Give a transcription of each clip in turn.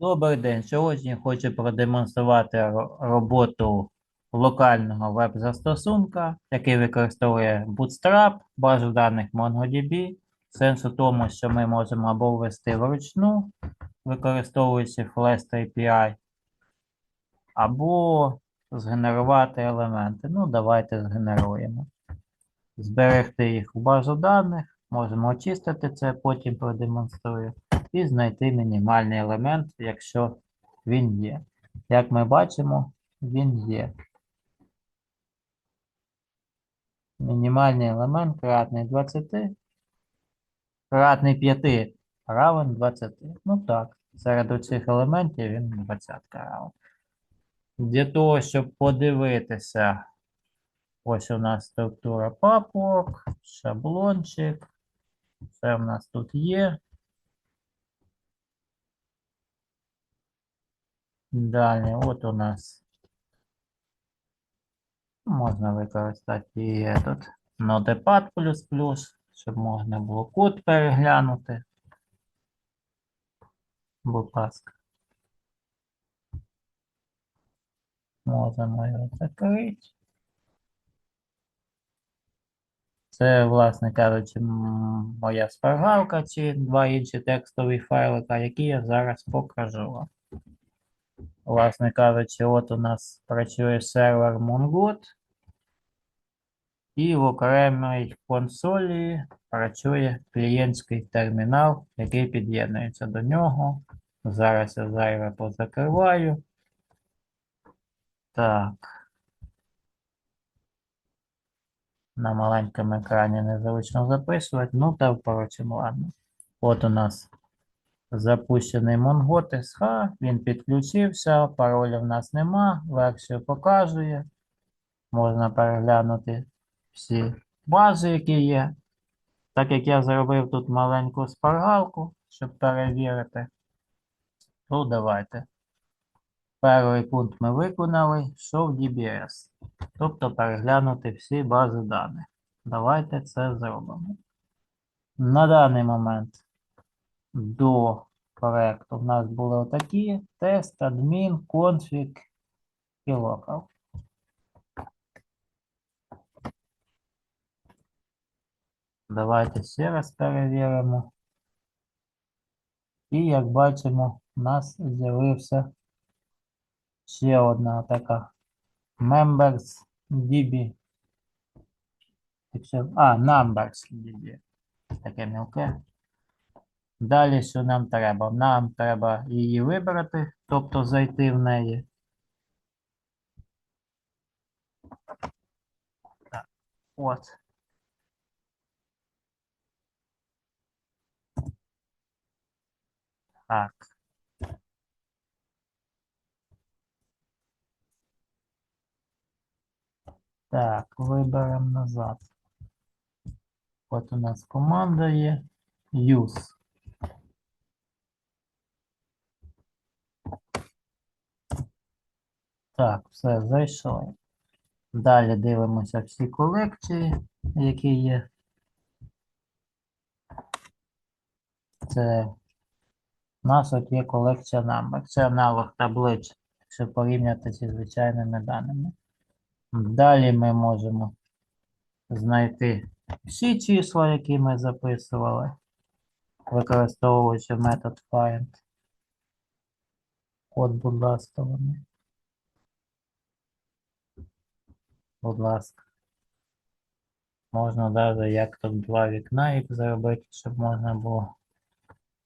Добрий день. Сьогодні хочу продемонструвати роботу локального веб-застосунка, який використовує Bootstrap, базу даних MongoDB. Сенс у тому, що ми можемо або ввести вручну, використовуючи Flash API, або згенерувати елементи. Ну, давайте згенеруємо. Зберегти їх у базу даних, можемо очистити це, потім продемонструю і знайти мінімальний елемент, якщо він є. Як ми бачимо, він є. Мінімальний елемент кратний 20, кратний 5 равен 20. Ну так, серед цих елементів він 20 равен. Для того, щоб подивитися, ось у нас структура папок, шаблончик. Все в нас тут є. Далі, от у нас можна використати і этот Notepad++, щоб можна було код переглянути. Будь ласка. Можемо його закрити. Це, власне кажучи, моя спаргалка чи два інші текстові файлика, які я зараз покажу вам. Власне кажучи, от у нас працює сервер Mongood. І в окремій консолі працює клієнтський термінал, який під'єднується до нього. Зараз я зайве позакриваю. Так. На маленькому екрані незручно записувати. Ну, та впрочем, ладно. От у нас запущений Mongo SH, він підключився, пароля в нас нема, версію показує. Можна переглянути всі бази, які є. Так як я зробив тут маленьку спаргалку, щоб перевірити, то давайте. Перший пункт ми виконали, Show DBS. Тобто переглянути всі бази даних. Давайте це зробимо. На даний момент до проекту в нас були отакі: тест, адмін, конфіг і локал. Давайте ще раз перевіримо. І як бачимо, у нас з'явився ще одна така members DB. А, numbers DB. Таке мілке. Далі, що нам треба? Нам треба її вибрати, тобто зайти в неї. Так, от. Так. Так, виберемо назад. От у нас команда є. Use. Так, все, зайшли. Далі дивимося всі колекції, які є. Це у нас от є колекція number. Це аналог таблиць, якщо порівняти зі звичайними даними. Далі ми можемо знайти всі числа, які ми записували, використовуючи метод find. От, будь ласка, вони. Будь ласка. Можна навіть як тут два вікна їх зробити, щоб можна було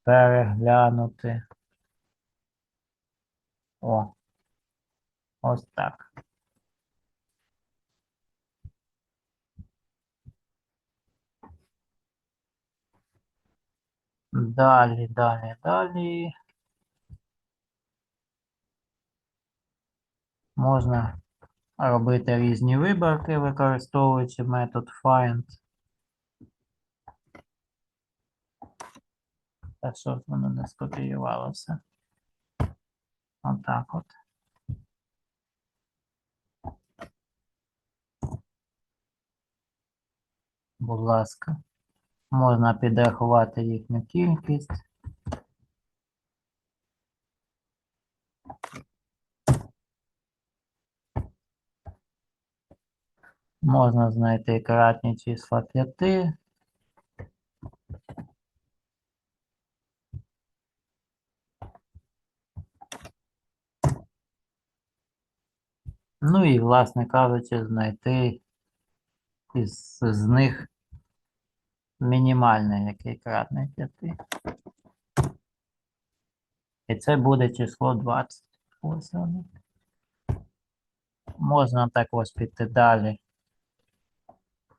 переглянути. О. Ось так. Далі, далі, далі. Можна робити різні виборки, використовуючи метод find. Та що воно не скопіювалося? Отак от. Будь ласка. Можна підрахувати їхню кількість. Можна знайти кратні числа 5. Ну і, власне кажучи, знайти із з них мінімальне, який кратний 5. І це буде число 20. Ось воно. Можна так ось піти далі.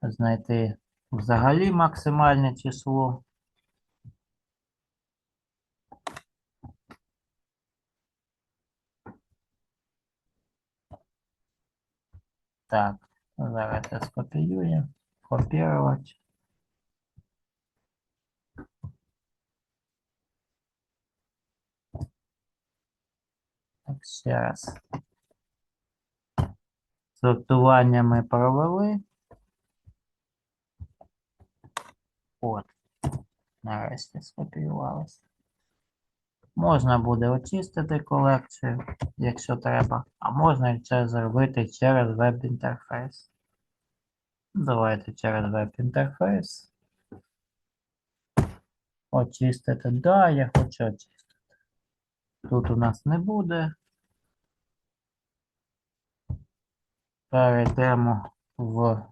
Знайти взагалі максимальне число. Так, зараз я скопіюю. Копірувати. Так, ще раз. Сортування ми провели. От. Нарешті скопіювалося. Можна буде очистити колекцію, якщо треба, а можна це зробити через веб-інтерфейс. Давайте через веб-інтерфейс. Очистити. Да, я хочу очистити. Тут у нас не буде. Перейдемо в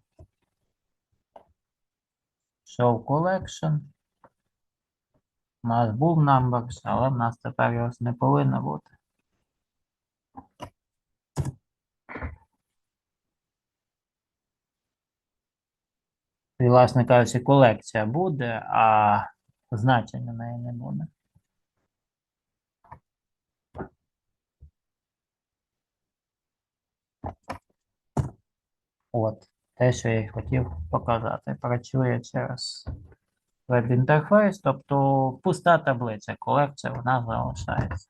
Show Collection. У нас був Numbers, але в нас тепер його не повинно бути. І, власне кажучи, колекція буде, а значення неї не буде. От, те, що я хотів показати. Працює через веб-інтерфейс, тобто пуста таблиця, колекція вона залишається.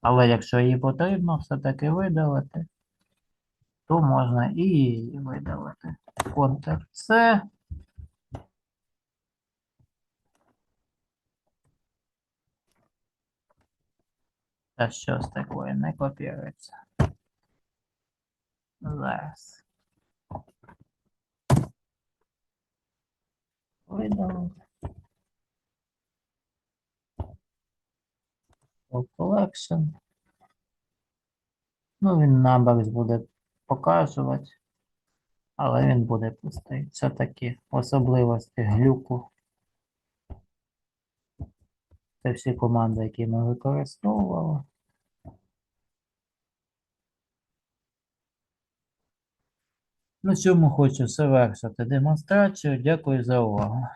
Але якщо її потрібно все-таки видалити, то можна і її видалити. Ctrl-C. Та щось таке не копірується. Зараз. Видалити. Full Collection. Ну, він Numbers буде показувати, але він буде пустий. Це такі особливості глюку. Це всі команди, які ми використовували. На цьому хочу завершити демонстрацію. Дякую за увагу.